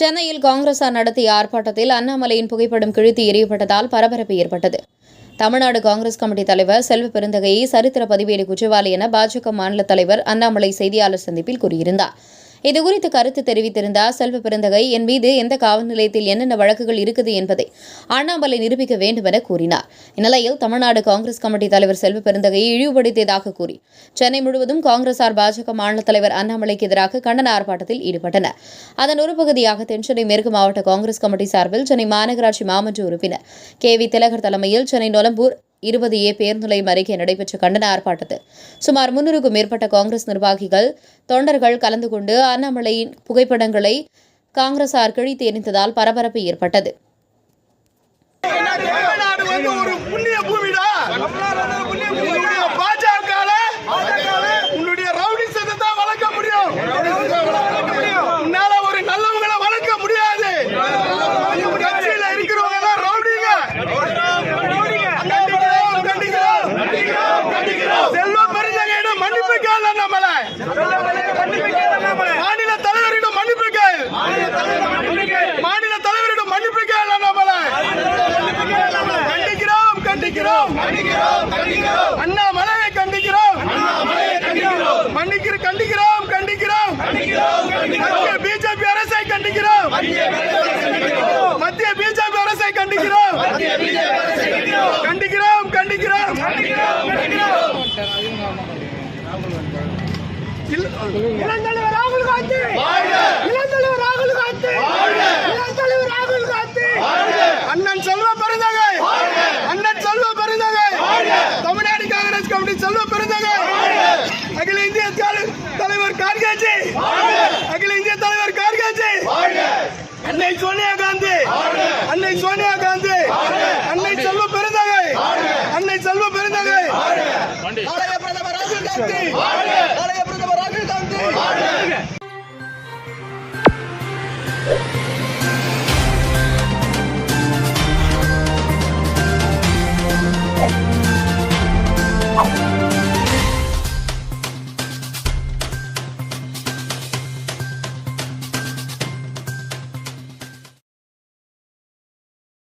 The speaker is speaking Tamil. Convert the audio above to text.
சென்னையில் காங்கிரசார் நடத்திய ஆர்ப்பாட்டத்தில் அண்ணாமலையின் புகைப்படம் கிழித்து எறியப்பட்டதால் பரபரப்பு ஏற்பட்டது. தமிழ்நாடு காங்கிரஸ் கமிட்டி தலைவர் செல்வ பெருந்தகையை சரித்திர பதிவேடு குற்றவாளி என பாஜக மாநில தலைவர் அண்ணாமலை செய்தியாளர் சந்திப்பில் கூறியிருந்தார். இதுகுறித்து கருத்து தெரிவித்திருந்தார் செல்வ பிறந்தகை என் மீது எந்த காவல் நிலையத்தில் என்னென்ன வழக்குகள் இருக்குது என்பதை அண்ணாமலை நிரூபிக்க வேண்டும் என கூறினார். இந்நிலையில் தமிழ்நாடு காங்கிரஸ் கமிட்டி தலைவர் செல்வ பெருந்தகையை இழிவுபடுத்தியதாக கூறி சென்னை முழுவதும் காங்கிரசார் பாஜக மாநில தலைவர் அண்ணாமலைக்கு எதிராக கண்டன ஆர்ப்பாட்டத்தில் ஈடுபட்டனர். அதன் ஒரு பகுதியாக தென்சென்னை மேற்கு மாவட்ட காங்கிரஸ் கமிட்டி சார்பில் சென்னை மாநகராட்சி மாமன்ற உறுப்பினர் கே. வி. திலகர் தலைமையில் சென்னை நொலம்பூர் இருபது ஏ பேருந்து நிலையம் அருகே நடைபெற்ற கண்டன ஆர்ப்பாட்டத்தில் சுமார் முன்னூறுக்கும் மேற்பட்ட காங்கிரஸ் நிர்வாகிகள் தொண்டர்கள் கலந்து கொண்டு அண்ணாமலையின் புகைப்படங்களை காங்கிரசார் கிழித்து எரிந்ததால் பரபரப்பு ஏற்பட்டது. கண்டிக்கிறோம். அண்ணாமலையை கண்டிக்கிறோம். மன்னிக்கிற கண்டிக்கிறோம் கண்டிக்கிறோம். மத்திய பிஜேபி அரசை கண்டிக்கிறோம். மத்திய பிஜேபி அரசை கண்டிக்கிறோம். கண்டிக்கிறோம். கண்டிக்கிறோம். ராகுல் காந்தி இளந்தலைவர் ராகுல் காந்தி இளந்தலைவர் ராகுல் காந்தி அண்ணன் செல்வ பெருந்தகை அண்ணன் செல்வ பெருந்தகை தமிழ்நாடு காங்கிரஸ் கமிட்டி செல்வ பெருந்தகை அகில இந்திய தாலு- கார்கேஜி அகில இந்திய தலைவர் கார்கேஜி அன்னை சோனியா காந்தி. அன்னை சோனியா காந்தி. அன்னை செல்வ பெருந்தகை. அன்னை செல்வ பெருந்தகை. நாளைய பிரதமர் ராகுல் காந்தி. நாளைய பிரதமர் ராகுல் காந்தி.